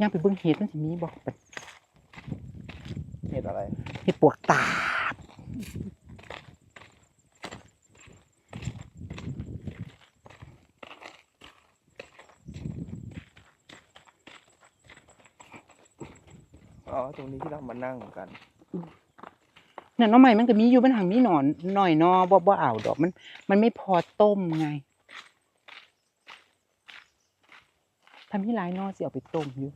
ย่างไปเบิ่งเห็ดมันสิมีบ่แบบเห็ดอะไรเห็ดปวกตาบอ๋อตรงนี้ที่เรามานั่งกันเนี่ยหน้องใหม่มันก็มีอยู่มันหังมีหนอนหน่อยนอบ่บ่เอาดอกมัน มันไม่พอต้มไง ทำที่หลายนอสิเอาไปต้มอยู่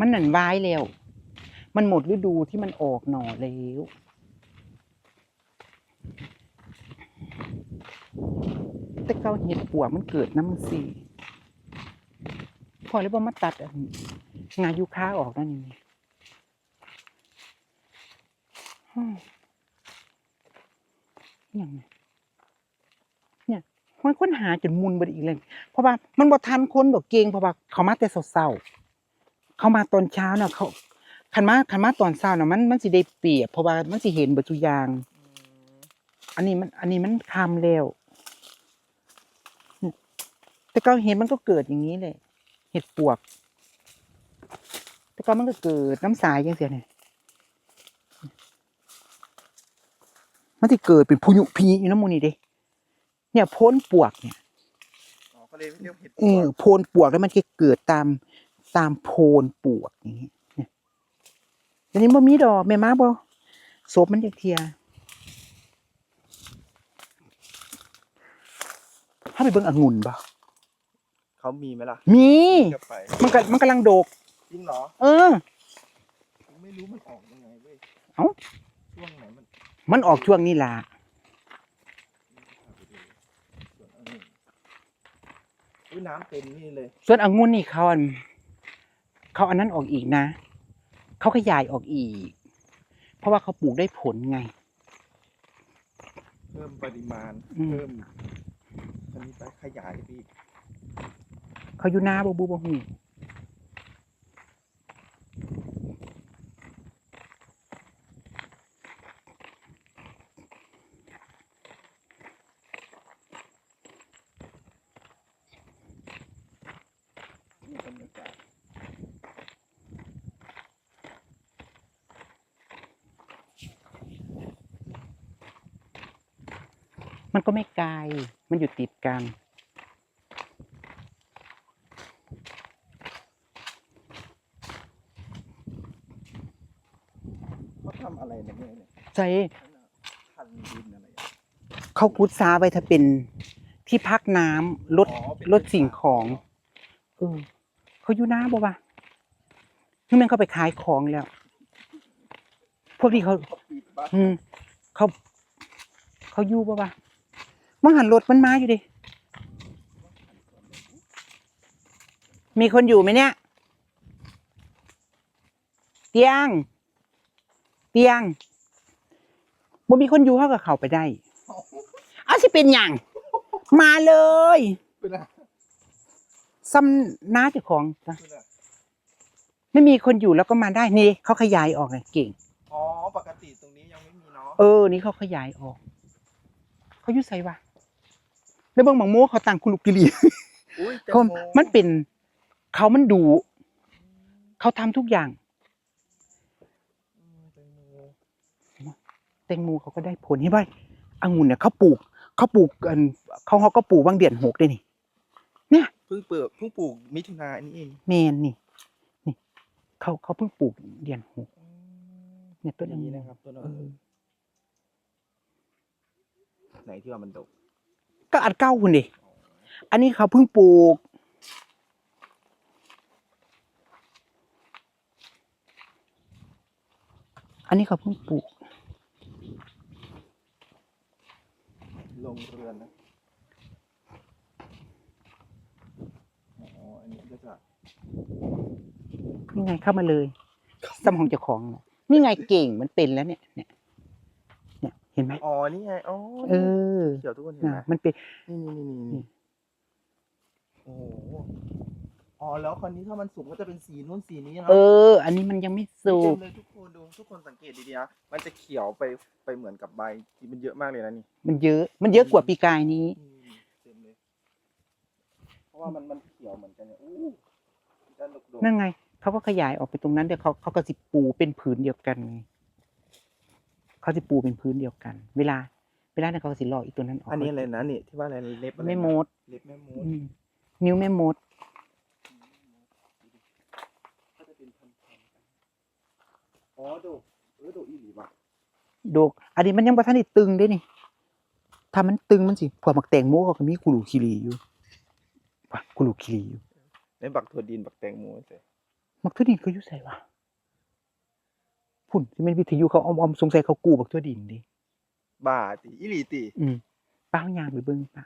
มันหนันวายแล้ว มันหมดฤดูที่มันออกหน่อแล้วแต่เกาเห็ดปวกมันเกิดน้ำมันสีพอแล้วบ่มาตัดอันงายูค้าออกนั่นนี่อย่างนี้ เนี่ยมันค้นหาจนมุนไปอีกเลย เพราะว่ามันบ่ทันคนดอกเกงเพราะว่าเขามาแต่เศร้าๆเขามาตอนเช้าน่ะเขาคันมาคันมาตอนเช้าน่ะมันมันสิได้เปรียบเพราะว่ามันสิเห็นเบิดทุกอย่างอันนี้มัน อันนี้มันคำแล้วเนี่ยแต่ก็เห็นมันก็เกิดอย่างนี้เลย เห็ดปวก แต่ก็มันก็เกิดน้ำสายยังเสียเนี่ยมันที่เกิดเป็นพยุพีอยู่น้ำมูนี่เด้ เนี่ยโพ้นปวกเนี่ยอ๋อก็เลยเรียกเห็ดเออโพนปวกแล้วมันจะเกิดตามตามโพนปวกอย่างนี้เนี่ยอันนี้บ่มีดอกแม่มาบ่ศพมันจะเทียถ้าไปเบิ่งองุ่นบ่เขามีไหมล่ะมี จะไปมันก็มันกำลังโดก จริงเหรอเออ ผมไม่รู้มันออกยังไงเว้ยเอ้า ช่วงไหนมันมันออกช่วงนี้ล่ะ ส่วนอันนี้ อุ้ยน้ำเต็มนี่เลยส่วนองุ่นนี่เขาอันเขาอันนั้นออกอีกนะ เขาขยายออกอีก เพราะว่าเขาปลูกได้ผลไง เพิ่มปริมาณอืม เพิ่มอันนี้ไปขยายไปอีกเขาอยู่หน้าบ่บูบ่หู นี่บรรยากาศ มัน ก็ไม่ไกล มันอยู่ติดกัน เขาทำอะไรเนี่ยเนี่ยใช่พันดินอะไรอะเขากุดซาไว้ถ้าเป็นที่พักน้ำลด อ๋อเป็นลดสิ่งของเออเขาอยู่หน้าบ่วะนี่มันเขาไปขายของแล้ว พวกที่เขา เขาปิดบ้านอืมเขา เขาอยู่บ่วะ มังหันรถมันมาอยู่ดิ มีคนอยู่ไหมเนี่ย เตียง เตียงบ่มีคนอยู่เขากับเขาไปได้ เอาสิเป็นอย่าง มาเลยเป็นอะไรซ้ำน้าเจ้าของจ้ะเป็นอะไรไม่มีคนอยู่แล้วก็มาได้ นี่เขาขยายออกไงเก่ง อ๋อ ปกติตรงนี้ยังไม่มีเนาะ เออ นี่เขาขยายออก เขาอยุ่ใส่วะ แล้วเบิ่งหมังโม่เขาต่างคุลุกกิลีอุ้ยแตงเขาโมมันเป็น เขามันดู เขาทำทุกอย่างอืมแตงโมแตงโมเขาก็ได้ผลเห็นไหมองุ่นเนี่ยเขาปลูก เขาปลูกกันเขาเขาก็ปลูกบางเดือนหกได้นี่เพิ่งเปิดเพิ่งปลูกมิถุนาอันนี้เองเมนนี่นี่เขาเขาเพิ่งปลูกเดือนหกเนี่ยต้นองุ่นี้นนะครับต้นเออไหนที่ว่ามันดก ก็อัดเก้าคุณดิอันนี้เขาเพิ่งปลูก อันนี้เขาเพิ่งปลูก ลงเรือนนะอ๋ออันนี้ก็จะนี่ไงเข้ามาเลยสมของเจ้าของน่ะนี่ไงเก่งมันเป็นแล้วเนี่ยเนี่ย เนี่ยเห็นไหมอ๋อนี่ไงอ๋อเออเขียวทุกคนเห็นไหมน่ะมันเป็นนี่นี่นี่นี่นี่นี่โอ้โหอ๋อแล้วคราวนี้ถ้ามันสุกก็จะเป็นสีนู้นสีนี้นะเออ อันนี้มันยังไม่สุเต็กมเลยทุกคนดูทุกคนสังเกตดีๆนะมันจะเขียวไปไปเหมือนกับใบที่มันเยอะมากเลยนะนี่ มันเยอะ มันเยอะกว่าปีกายนี้อืมเต็มเลยเพราะว่ามันมันเขียวเหมือนกันเนี่ยอู้ด้านดกนั่นไงเขาก็ขยายออกไปตรงนั้นเดี๋ยวเขาเขาก็สิปูเป็นผืนเดียวกันไง เขาสิปูเป็นพื้นเดียวกัน เวลา เวลาเนี่ยเขาก็สิลอกอีกตัวนั้นออกอันนี้อะไรนะนี่ที่ว่าอะไรเล็บอะไรนะไม่มด เล็บแม่มดอืมนิ้วแม่มด ก็จะเป็นพันๆกันอ๋อดกเออดกอีหลีว่ะโดกอันนี้มันยังบ่ทันได้ตึงเด้นี่ถ้ามันตึงมันสิพวกมักแตงโมเขาก็มีกุหลูคิรีอยู่ว่ะกุหลูคิรีอยู่ในบักถั่วดินบักแตงโมใส่มักทั่วดินเขาอยู่ไสวะ พุ่นที่เป็นวิทยุเขาออมๆสงสัยเขากู้บักทั่วดินดิบ้าติอีหลีติอืมป้าเอายางไปเบิ่งป้า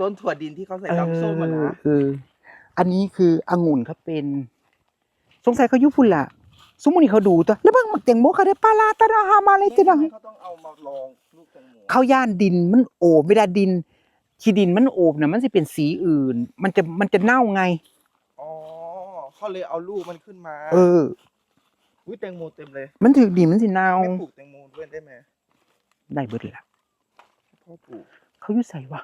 ต้นถั่วดินที่เขาใส่น้ำส้มอะนะเอออันนี้คือองุ่นเขาเป็น สงสัยเขาอยู่พุ่นล่ะสมมุติเขาดูตัวแล้วเบิ่งมักแตงโมเขาได้ปลาลาตะดาหามาเลยติดังเขาต้องเอามาลองลูกแตงโมเขาย่านดินมันโอบเวลาดินที่ดินมันโอบน่ะมันสิเป็นสีอื่น มันจะมันจะเน่าไงอ๋อเขาเลยเอาลูกมันขึ้นมา เออ อุ้ยแตงโมเต็มเลยมันถือดินมันสิเน่าไม่ปลูกแตงโมด้วยได้ไหมได้เบิดละพ่อปลูกเขาอยู่ใส่วะ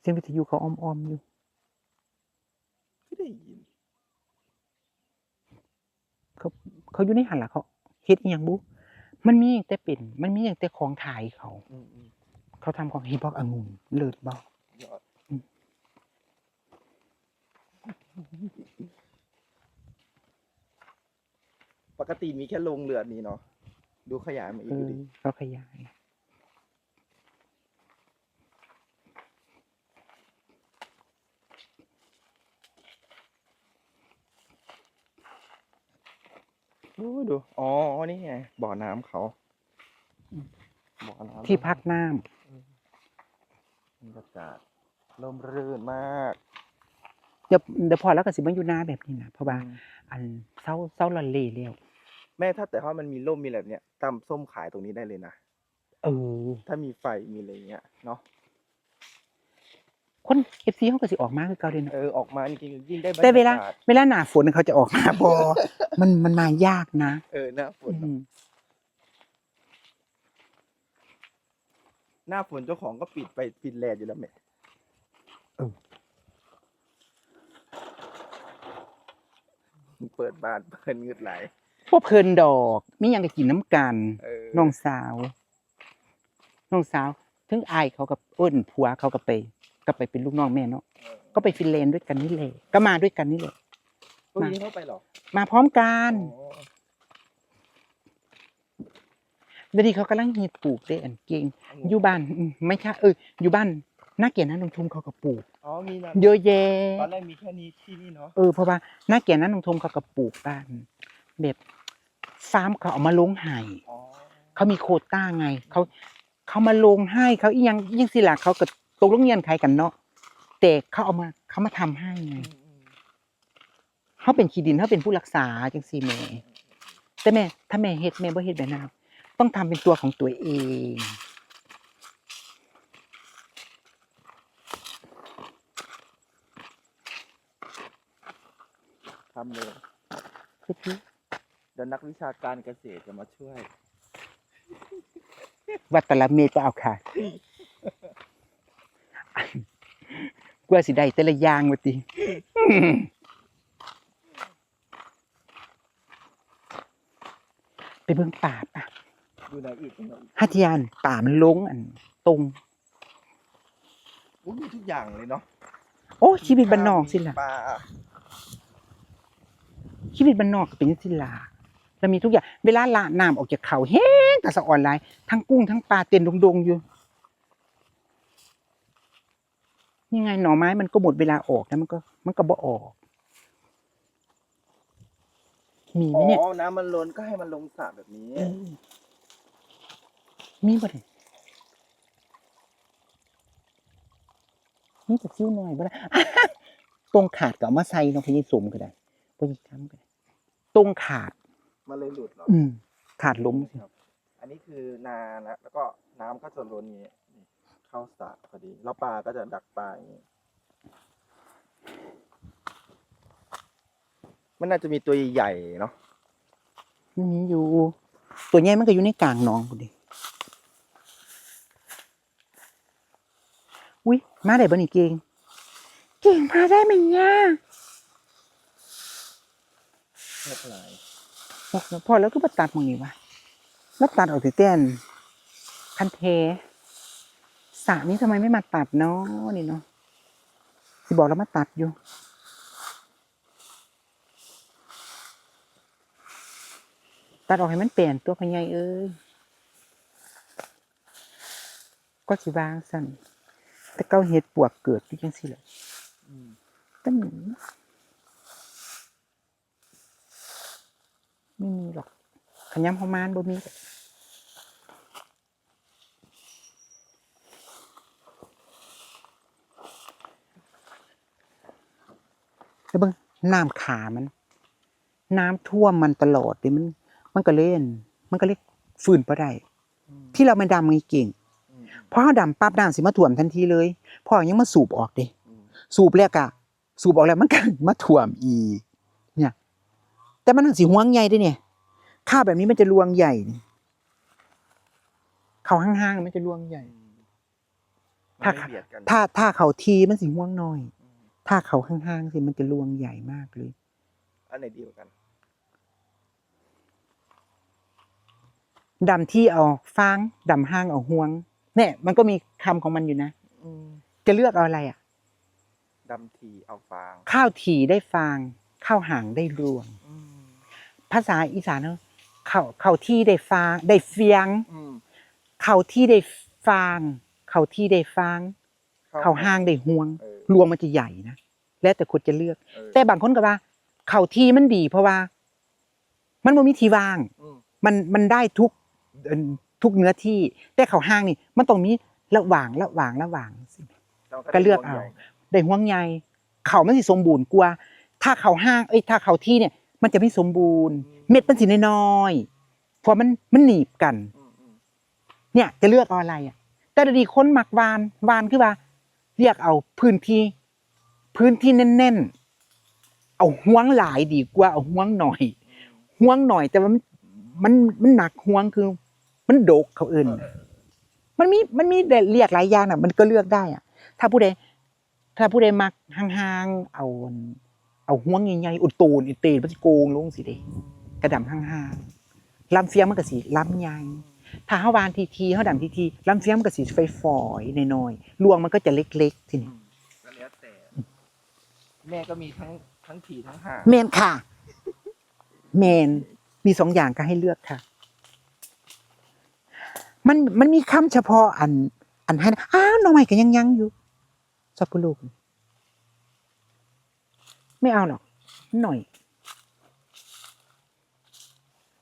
เสียงวิทยุเขาอ้อมๆอยู่ไม่ได้ยินเขาเขาอยู่ในหันล่ะเขาเฮ็ดอีหยังบุมันมีแต่เป็น มันมีแต่ของขายเขา อืมอืมเขาทำของฮิปฮอปองุ่นเลิศบ่ยอด อืม ปกติมีแค่โรงเรือนนี้เนาะดูขยายมาอีเอกดูอดิเขาขยาย ดูดู อ๋อ นี่ไง บ่อน้ำเขา บ่อน้ำที่พักน้ำบรรยากาศร่มรื่นมาก เดี๋ยวเดี๋ยวพอแล้วก็สิมาอยู่หน้าแบบนี้นะเพราะว่าอันเศร้าเศร้าละเลแล้ว แม่ถ้าแต่ว่ามันมีร่มมีอะไรแบบเนี้ยตำส้มขายตรงนี้ได้เลยนะเออถ้ามีไฟมีอะไรอย่างเงี้ยเนาะคนเอฟซีเขาก็สิออกมาคือเก่าเลยเนาะเออออกมาจริงๆยิ่งได้บรรแต่เวลายากาศเวลาหน้าฝนเขาจะออกมาบอ มันมันมายากนะเออหน้าฝนอืเนอะมหน้าฝนเจ้าของก็ปิดไปฟินแลนด์อยู่แล้วแม่เปิดบ้านเปิดเงืดไหล พวกเพลินดอกมีหยังก็กินน้ำกันเออน้องสาวน้องสาวถึงอายเขากับเอิ้นผัวเขาก็ไปก็ไปเป็นลูกน้องแม่เนาะเออก็ไปฟินแลนด์ด้วยกันนี่แหละก็มาด้วยกันนี่แหละ พวกนี้เข้าไปเหรอมาพร้อมกันอ๋อเดี๋ยวนี้เขากำลังฮิตปลูกได้อันเก่งองุ่นอยู่บ้านอืมไม่ใช่เอออยู่บ้านนาเกียรตินะนงทุมเขาก็ปลูก อ๋อมีนะเยอะแยะ ตอนแรกมีแค่นี้ที่นี่เนาะเออเพราะว่านาเกียรตินะนงทุมเขาก็ปลูกบ้านแบบ ฟาร์มเขาเอามาลงให้อ๋อเขามีโควต้าไงเขาเขามาลงให้เขาอีหยังยิ่งสิล่ะเขาก็ตกลงเงียนใครกันเนาะแต่เขาเอามาเขามาทำให้ไงอืมอืมเขาเป็นขีดินเขาเป็นผู้รักษาจังซี่แม่แต่แม่ถ้าแม่เฮ็ดแม่บ่เฮ็ดแบบนั้นต้องทำเป็นตัวของตัวเองทำเลยคือ ที่เดี๋ยวนักวิชาการเกษตรจะมาช่วย วัดแตละเมตรก็เอาค่ะกว่าสิได้แต่ละอย่างว่าติไปเบิ่งป่าป่ะอยู่ไหนอีกตรงไหนอีกฮัทยานป่ามันลงอันตรง อุ๊ยมีทุกอย่างเลยเนาะโอ้ชีวิตบ้านนอกสิล่ะ ปลา ชีวิตบ้านนอกก็เป็นจังซี่ล่ะ แล้วมีทุกอย่างเวลาละน้ำออกจากเขาแห้งกะสะอ่อนหลายทั้งกุ้งทั้งปลาเต็มดงๆอยู่นี่ไงหน่อไม้มันก็หมดเวลาออกแล้วมันก็ มันก็บ่ออกมีไหมอ๋เนี่ยอน้ำมันล้นก็ให้มันลงสระแบบนี้เออมีบ่ได้มีแต่ซิ้วหน่อยบ่ได้ตรงขาดก็เอามาใส่เนาะพยิสมก็ได้พยิทำก็ได้ตรงขาด มันเลยหลุดเหรออืมขาดล้มสิครับ อันนี้คือนานะแล้วก็น้ำก็จะล้นอย่างนี้นี่เข้าสระพอดี แล้วปลาก็จะดักปลาอย่างนี้มันน่าจะมีตัวใหญ่ๆเนาะมันมีอยู่ ตัวใหญ่มันก็อยู่ในกลางหนองพอดีอุ้ยมาได้บ่นี่เก่งเก่งมาได้ไหมเนี่ยหกหลายบอกแล้ว พ่อแล้วก็มาตัดหมองนี้วะแล้วตัดออกแต่เต้นคันเทสระนี้ทำไมไม่มาตัดเนาะนี่เนาะสิบอกแล้วมาตัดอยู่ตัดออกให้มันเปลี่ยนตัวพญายเอ้ยก็สิบางสั่นแต่เก้าเห็ดปวกเกิดที่จังสิแหละอืมตั้ง ไม่มีหรอกขยำพมานบ่มีหรอกแล้วเบิ่งน้ำขามัน น้ำท่วมมันตลอดเลยมัน มันก็เล่น มันก็เล็กฝืนบ่ได้อืมที่เราไม่ดำไงเก่งอืมพอเขาดำปั๊บน้ำสิมาถ่วมทันทีเลยพ่อยังมาสูบออกเด้อืมสูบแล้วกะสูบออกแล้วมันก็มาถ่วมอีกเนี่ย แต่มันสิห่วงใหญ่เด้วยเนี่ย ข้าวแบบนี้มันจะรวงใหญ่นี่เขาห้างๆมันจะรวงใหญ่อืมถ้ามันไม่เบียดกันถ้าถ้าเขาทีมันสิห่วงน้อยอืมถ้าเขาห้างๆสิมันจะรวงใหญ่มากเลย อันไหนดีกว่ากันดำที่เอาฟางดำห้างเอาห่วง เนี่ย มันก็มีคำของมันอยู่นะอืมจะเลือกเอาอะไรอะดำทีเอาฟาง ข้าวถี่ได้ฟาง ข้าวห่างได้รวงอืม ภาษาอีสานเนาะเขาเขาที่ได้ฟางได้เฟียง อืม เขาที่ได้ฟางเขาที่ได้ฟางเขาห้างได้ห่วงเออ รวงมันจะใหญ่นะแล้วแต่คนจะเลือก เออแต่บางคนก็ว่า เขาที่มันดี เพราะว่า มันบ่มีที่ว่าง อืมมันมันได้ทุกเอิ่นทุกเนื้อที่ แต่เขาห้างนี่ มันต้องมีระหว่างระหว่างระหว่างสิแล้วก็เลือกเอา ได้ห่วงใยเขามันสิสมบูรณ์กว่า ถ้าเขาห้างเอ้ยถ้าเขาที่เนี่ย มันจะไม่สมบูรณ์ เม็ดมันสิน้อยๆเพราะมันมันหนีบกันอืมอืมเนี่ย จะเลือกเอาอะไรอะ แต่เดี๋ยวนี้คนมักวานวานคือว่า เรียกเอาพื้นที่ พื้นที่แน่นๆ เอาห่วงหลายดีกว่าเอาห่วงหน่อยห่วงหน่อยแต่ว่ามันมันมันหนักห่วงคือ มันโดกเขาเอื่นเออมันมีมันมีแต่เรียกหลายอย่างน่ะ มันก็เลือกได้อะ ถ้าผู้ใดถ้าผู้ใดมักห่างๆเอาอัน เอาห่วงใหญ่ๆอุดตูนอุดเตนมันสิโกงลงสิเด้กระดำห่างๆลำเฟียงมันก็สิลำใหญ่ถ้าเฮาวานทีทีเฮาดำทีทีลำเฟียงมันก็สิไฟฝอยๆน้อยๆรวงมันก็จะเล็กๆทีอืนี้มก็แล้วแต่แม่ก็มีทั้งทั้งทีทั้งห่างแมนค่ะแมนมีสองอย่างก็ให้เลือกค่ะ มันมันมีคำเฉพาะอัน อันให้นะอ้าวหน่อไม้ก็ยังยังอยู่สับปะรด ไม่เอาหรอกหน่อย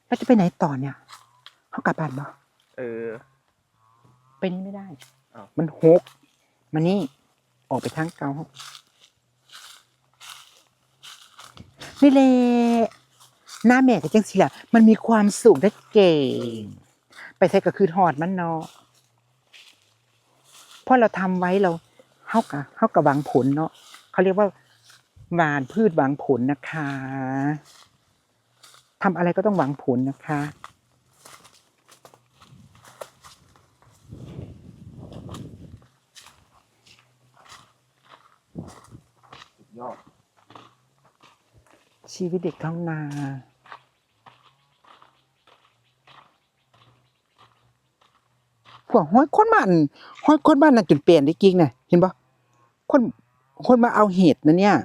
เราจะไปไหนต่อเนี่ยเขากลับบ้านบ่เออ ไปนี้ไม่ได้อ้าว มันหกมานี่ออกไปทางเก่านี่แหละหน้าแม่กับจังสิล่ะ มันมีความสุขได้เก่ง ไปใส่ก็คือทอดมันเนาะเพราะเราทำไว้เราเฮากะเฮากะหวังผลเนาะเขาเรียกว่า หวานพืชหวังผลนะคะ ทำอะไรก็ต้องหวังผลนะคะ ยอด ชีวิตเด็กท้องนาพวกห้อยคนบ้านห้อยคนบ้านนั่นจนเปลี่ยนได้กิ่งน่ะเห็นปะคนคนมาเอาเห็ดนะเนี่ย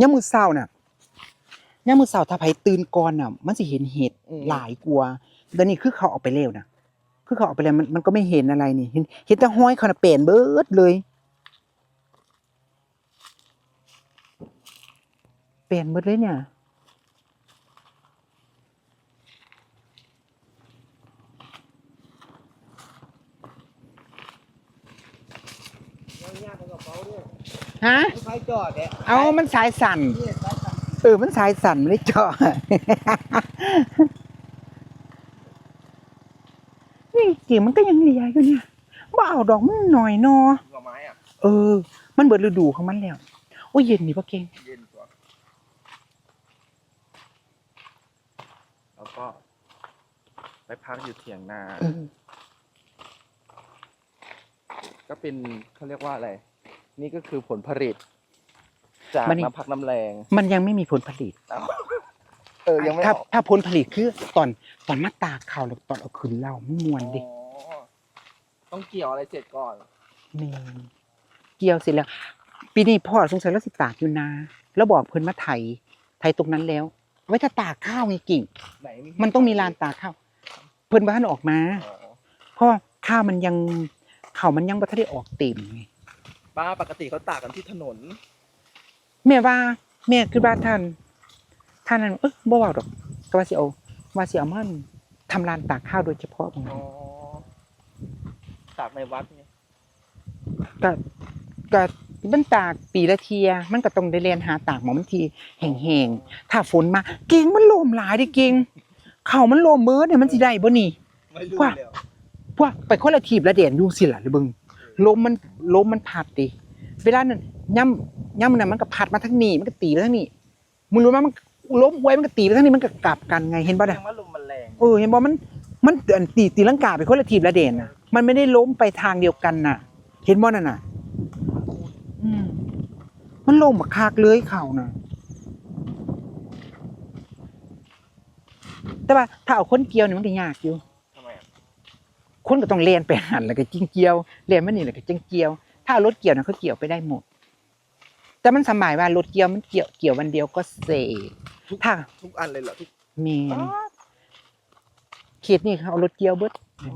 ยามมื้อเช้าน่ะยามมื้อเช้าถ้าไผตื่นก่อนน่ะ มันสิเห็นเห็ดอืม หลายกว่าแตอนนี้คือเขาเออกไปแล้วน่ะ คือเขาเออกไปแล้วมันมันก็ไม่เห็นอะไรนี่ เห็นเห็นแต่ห้อยเขาน่ะเปลี่ยนเบิดเลยเปลี่ยนหมดเลยเนี่ย ฮะไฟจอดเนี่ยเอามันสายสั่น นี่ไฟสั่นเออ มันสายสั่นไม่ได้เจาะนี่กิ่งมันก็ยังเลียอยู่เนี่ยว่าเอาดอกมันหน่อยเนอหัวไม้อะ เออ มันเบิดฤดูของมันแล้ว โอ้ยเย็นนี่ปะเก่ง เย็นกว่าแล้วก็ ไปพักอยู่เถียงนาเออก็เป็นเขาเรียกว่าอะไร นี่ก็คือผลผลิต จากมันนี่น้ำพักน้ำแรงมันยังไม่มีผลผลิต เอ้าเออยังไม่ถ้าออกถ้าผลผลิตคือตอนตอนมาตากข้าวแล้วตอนเอาขึ้นเรามันมวนดิอ๋อต้องเกี่ยวอะไรเสร็จก่อนแม่นเกี่ยวเสร็จแล้ว ปีนี้พ่อสงสัยแล้วสิตากอยู่นา แล้วบอกเพิ่นมาไถไถตรงนั้นแล้วเอาไว้ถ้าตากข้าวไงกิ่ง ไหนมันต้องมีลานตากข้าวเพิ่นบ่ทันออกมา อ๋อเพราะข้าวมันยังข้าวมันยังบ่ทันได้ออกเต็มไง ป้าปกติเขาตากกันที่ถนน แม่ว่า แม่คือว่าท่านท่านนั้นเอ้ยบ่เว้าดอกก็ว่าสิเอาว่าสิเอามันทำลานตากข้าวโดยเฉพาะของอ๋อตากในวัดไงก็ก็มันตากปีละเทีย มันก็ต้องได้เรียนหาตากหมองมันทีแห้งๆถ้าฝนมาเก่งมันโลมหลายเดิเก่งข้าวมันโลมเบิดเนี่ยมันสิได้บ่นี่ ไม่รู้ว่า แล้ว พวกไปคนละทีบละเด่นดูสิล่ะหรือเบิ่ง ลมมันลมมันพัดดิเวลานั้นย่ำย่ำนั้นมันก็พัดมาทางนี้มันก็ตีไปทางนี้มึงรู้ไหมมันลมไว้มันก็ตีไปทางนี้มันก็กลับกันไงเห็นบ่แสดน่ะงว่าลมมันแรงเออเห็นบ่มันมันอันตีตีลังกาไปคนละทีบละเด่นน่ะ มันไม่ได้ล้มไปทางเดียวกันน่ะ เห็นบ่นั่นน่ะอืมมันลมบักคากเลยเข่าน่ะ แต่ว่าถ้าเอาคนเกี่ยวนี่มันก็ยากอยู่ทำไมอะ คนก็ต้องเลียนไปหันแล้วก็จิ้งเกี่ยวเลียนมานี่แล้วก็จิ้งเกี่ยว ถ้าเอารถเกี่ยวนะเขาเกี่ยวไปได้หมด แต่มันสมัยว่ารถเกี่ยวมันเกี่ยวเกี่ยววันเดียวก็เสร็จถ้าทุกอันเลยเหรอทุกมีอ๋อเขตนี่เขาเอารถเกี่ยวเบิดอ๋อ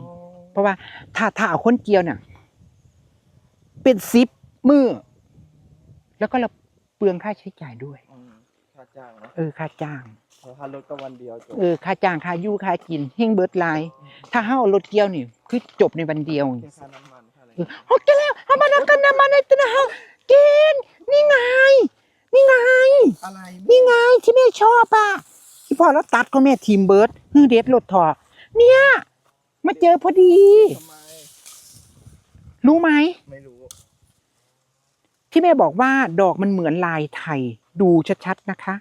เพราะว่า ถ้าถ้าเอาคนเกี่ยวเนี่ยเป็นซิปมือแล้วก็เราเปลืองค่าใช้จ่ายด้วยอืมค่าจ้างนะเออค่าจ้างเพราะถ้ารถก็วันเดียวจบเออค่าจ้างค่าอยู่ค่ากินเฮงเบิดหลาย ถ้าเฮาเอารถเกี่ยวนี่ คือจบในวันเดียวแค่ค่าน้ำมันค่าอะไรเออโอเคแล้วเอามาแล้วกันนะมาในตัวนะฮะกินนี่ไง นี่ไง อะไรนี่ไงที่แม่ชอบอะที่พ่อแล้วตัดก็แม่ทีมเบิร์ดฮือเด็ดรถถอดเนี่ย มาเจอพอดี ทำไมรู้ไหม ไม่รู้ ที่แม่บอกว่าดอกมันเหมือนลายไทย ดูชัดๆนะคะ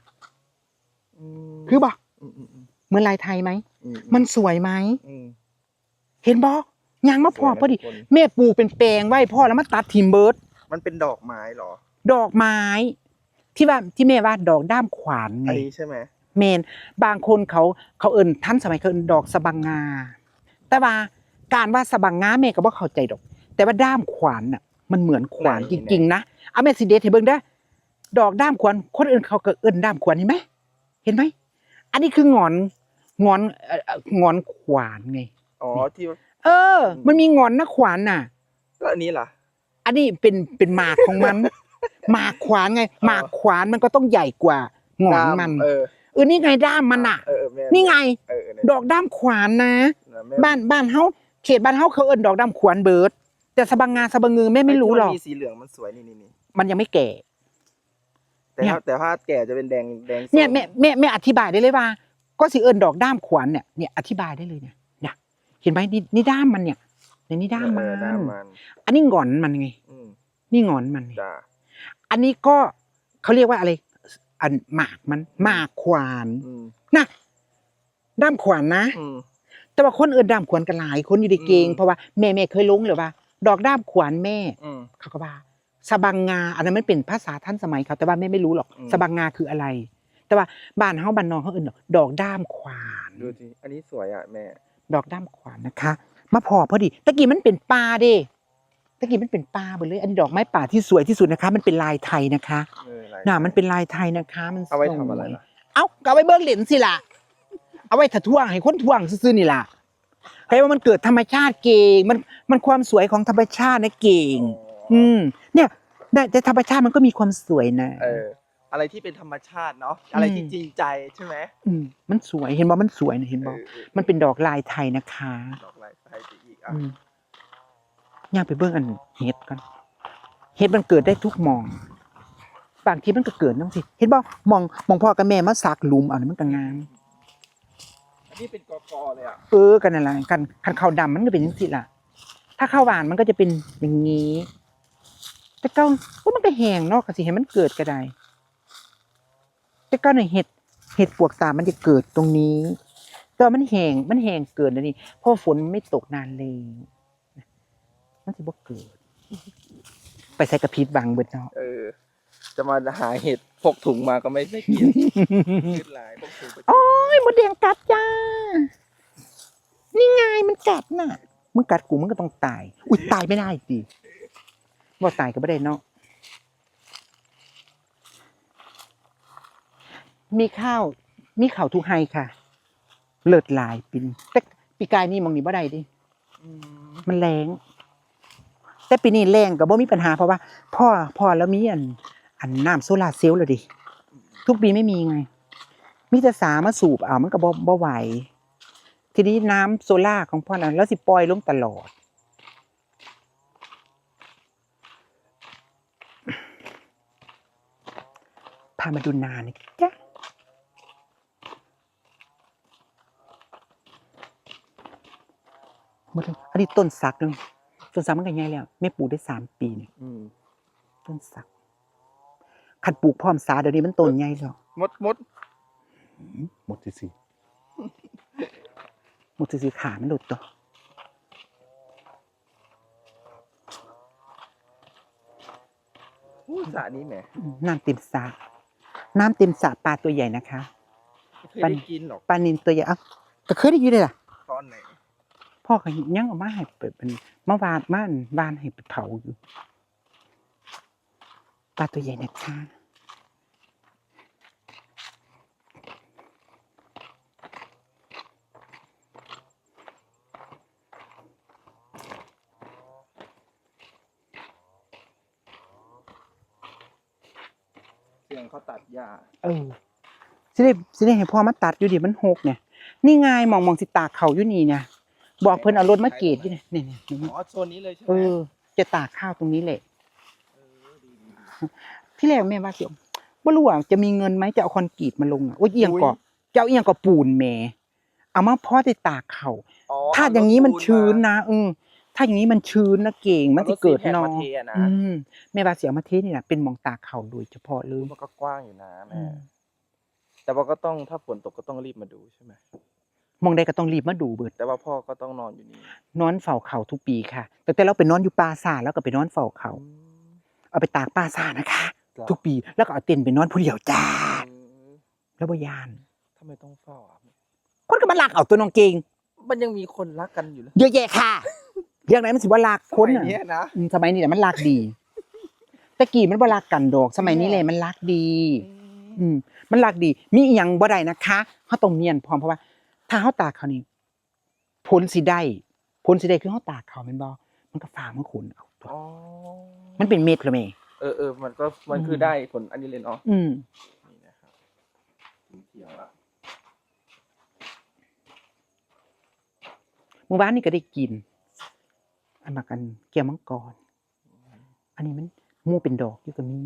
อืมคือบอกอืมอืมอืมเหมือนลายไทยไหมอืมมันสวยไหมอืมเห็นบอกยังมาพอสวยนะพอดีทุกคนแม่ปลูกเป็นแปลงไว้พ่อแล้วมาตัดทีมเบิร์ดมันเป็นดอกไม้เหรอ ดอกไม้ ที่ว่าที่แม่ว่าดอกด้ามขวานไงอันนี้ใช่ไหมเมน บางคนเขาเขาเอิ้นท่านสมัยเขาเอิ้นดอกสะบังงา แต่ว่าการว่าสะบังงาแม่ก็บ่เข้าใจดอก แต่ว่าด้ามขวานน่ะ มันเหมือนขวานจริงๆนะเอาแม่สิเดทให้เบิ่งได้อ ดอกด้ามขวานคนอื่นเขาก็เอิ้นด้ามขวานเห็นไหมเห็นไหมอันนี้คือหงอนหงอนเอ่อเอ่อหงอนขวานไง อ๋อที่เออ มันมีหงอนนะขวานน่ะก็อันนี้ล่ะ อันนี้เป็นเป็นหมากของมัน หมากขวานไง หมากขวานมันก็ต้องใหญ่กว่าหงอนมัน เออเออนี่ไงด้ามมันอะเออเออแม่นี่ไง เออเออดอกด้ามขวานนะนะ แม่บ้านบ้านเฮาเขตบ้านเฮาเขาเอิ้นดอกดำขวานเบิด แต่สะบังงาสะบังงือแม่ไม่รู้หรอก ที่นมีสีเหลืองมันสวยนี่นี่นี่ มันยังไม่แก่ แต่เนี่ย ถ้าแต่ถ้าแก่จะเป็นแดงแดงส้เนี่ยแม่แม่แม่อธิบายได้เลยว่า ก็สิเอิ้นดอกด้ามขวานเนี่ยเนี่ยอธิบายได้เลยเนี่ยเนี่ยเห็นไหมนี่นี่ด้ามมันเนี่ยเนี่ยนี่ด้ามมัเออด้ามนมันอันนี้หงอนมันไง อืมนี่หงอนมันจ้าอันนี้ก็เขาเรียกว่าอะไร อันหมากมันหมากขวานอืมนะด้ามขวานนะ อืม แต่ว่าคนอื่นด้ามขวานกันหลายคนอยู่ในเกงอืม เพราะว่าแม่แม่เคยลงเลยว่า ดอกด้ามขวานแม่อืมเขาก็ว่า สะบังงาอันนั้นมันเป็นภาษาท่านสมัยเขาแต่ว่าแม่ไม่รู้หรอกอืมสะบังงาคืออะไร แต่ว่าบ้านเฮาบ้านนองเขาเอื่นดอกด้ามขวาน ดูสิอันนี้สวยอะแม่ ดอกด้ามขวานนะคะมาพอพอดีตะกี้มันเป็นป่าเด้ตะกี้มันเป็นป่าหมดเลย อันนี้ดอกไม้ป่าที่สวยที่สุดนะคะ มันเป็นลายไทยนะคะเออลายน่ะมันเป็นลายไทยนะคะ มันเอาไว้สยทำอะไรล่ะเอาก็เอาไว้เบิ้งเหรียญสิล่ะเอาไว้ถัท่วงให้คนท่วงซื่อๆนี่ล่ะใครว่ามันเกิดธรรมชาติเก่งมันมันความสวยของธรรมชาตินะเก่งอื มเนี่ยแต่แต่ธรรมชาติมันก็มีความสวยนะเออ อะไรที่เป็นธรรมชาติเนาะอะไรที่อืมจริงใจใช่ไหมอืมมันสวยเห็นบ่มันสวยนะเห็นเอบ่อเออมันเป็นดอกลายไทยนะคะดอกลายไทยไปอีกอะอืมย่างไปเบิ่งอันเห็ดก่อนเห็ดมันเกิดได้ทุกหมองบางทีมันก็เกิดนั่งสิเห็นบ่มองมองพ่อกับแม่มาสักหลุมเอานี่มันก็งามอันนี้เป็นกอกอเลยอะเออกันนั่นแหละกันคันข้าวดำมันก็เป็นจังซี่ล่ะ ถ้าข้าวหวานมันก็จะเป็นอย่างนี้ แต่เก็ก็มันก็แห้งเนาะก็สิให้มันเกิดก็ได้ แต่ก็ในเห็ดเห็ดปวกตามันจะเกิดตรงนี้แตว่ามันแห้งมันแห้งเกินแล้วนี่เพราะฝนไม่ตกนานเลยมันสิบ่เกิด ไปใส่กระพริบบังเบิดเนาะเออ จะมาหาเห็ดพกถุงมาก็ไม่ไม่กินยืดหลายพกถุงไปกินโอ้ยมดแดงกัดจ้า นี่ไงมันกัดน่ะมึงกัดกูมึงก็ต้องตาย อุ้ยตายไม่ได้สิ ว่าตายก็ไม่ได้เนาะมีข้าว มีข้าวทุกไฮค่ะ เลิศหลายปินแต่ปีกายนี่มองนี่บ่ได้ดิอืมมันแรงแต่ปีนี้แรงก็บ่มีปัญหาเพราะว่าพ่อพ่อแล้วมีอัน อันน้ำโซลาร์เซลล์เลยดิทุกปีไม่มีไง มีแต่สามาสูบเอามันก็บ่บ่ไหวทีนี้น้ำโซล่าร์ของพ่อน่ะแล้วสิปล่อยลงตลอดามาดูนานะจ๊ะหมดเลยอันนี้ต้นสักนึงต้นสักมันก็ใหญ่แล้วไม่ปลูกได้สามปีนี่อืมต้นสักขัดปลูกพร้อมสาเดี๋ยวนี้มันต้นใหญ่แล้วมดมดหมดสิหมดสิขามันหลุดตัวอู้สระนี้แหมน้ำเต็มสระ น้ำเต็มสระปลาตัวใหญ่นะคะไม่เคยปันได้กินหรอกปลานินตัวใหญ่เอ้าก็เคยได้ยินเลยล่ะ ตอนไหนพ่อก็ยังเอามาให้เปิดเป็นมาวาดม่านวานให้ไปเผาอยู่ปลาตัวใหญ่นะคะ เสียงเขาตัด หญ้าเออสิได้สิได้ให้พ่อมาตัดอยู่ดิมันหกเนี่ย นี่ไงมองมองสิตากเขาอยู่นี่เนี่ยบอกเพิ่นเอารถมาเกตอยู่เนี่ยเนี่ยเนี่ยอ๋อโซนนี้เลยใช่ไหมเออจะตากข้าวตรงนี้แหละเออดีดีดีที่แรกแม่ว่าเสียวบ่รู้ว่าจะมีเงินไหมจะเอาคอนกรีตมาลงอะโอ้ยเอียงก่อจะเอาเอียงก่อปูนแหม่เอามาพอได้ตากเขาอ๋อถ้าอย่างนี้มันเรถปูชื้นนะอืม ถ้าอย่างนี้มันชื้นนะเก่งมันจะเกิดอารถซีแพคนอมาเทอะนะอืมแม่ว่าเสียมาเทนี่นะเป็นหมองตากเขาโดยเฉพาะเลยมันก็กว้างอยู่นะแม่อืมแต่ว่าก็ต้องถ้าฝนตกก็ต้องรีบมาดูใช่ไหมมองใดก็ต้องรีบมาดูเบิด แต่ว่าพ่อก็ต้องนอนอยู่นี่นอนเฝ้าเขาทุกปีค่ะ แต่แต่เราไปนอนอยู่ป่าซาแล้วก็ไปนอนเฝ้าเขาอืมเอาไปตากป่าซานะคะเหรอทุกปีแล้วก็เอาเต็นท์ไปนอนผู้เดียวจ้าอืมแล้วบ่ยานทำไมต้องเฝ้าอะคนก็มาลักเอาตัวน้องเก่งมันยังมีคนรักกันอยู่เลยเยอะแยะค่ะ เรื่องไหนมันสิบ่ลักคนสมัน่ะยเนี้ยนะอืมสมัยนี้แหละมันลักดีแตะกี้มันบ่ลักกันดอก สมัยนี้เลยมันลักดี อืมมันลักดี มีอีหยังบ่ได้นะคะเฮาต้องเนียนพร้อมเพราะว่า ถ้าเฮาตากเขานี่ผลสิได้ผลสิได้คือเฮาตากเขาแม่นบ่มันก็ฟ้ามันขุนเอาตัวอ๋อมันเป็นเม็ดละแม่เออเออมันก็มันคือได้ผลอันนี้เลยเนาะอืมนี่นะครับสีเขียวอะเมื่อวานนี่ก็ได้กิน อันมากันเกี่ยวมังกร อันนี้มันมูเป็นดอกอยู่ก็มี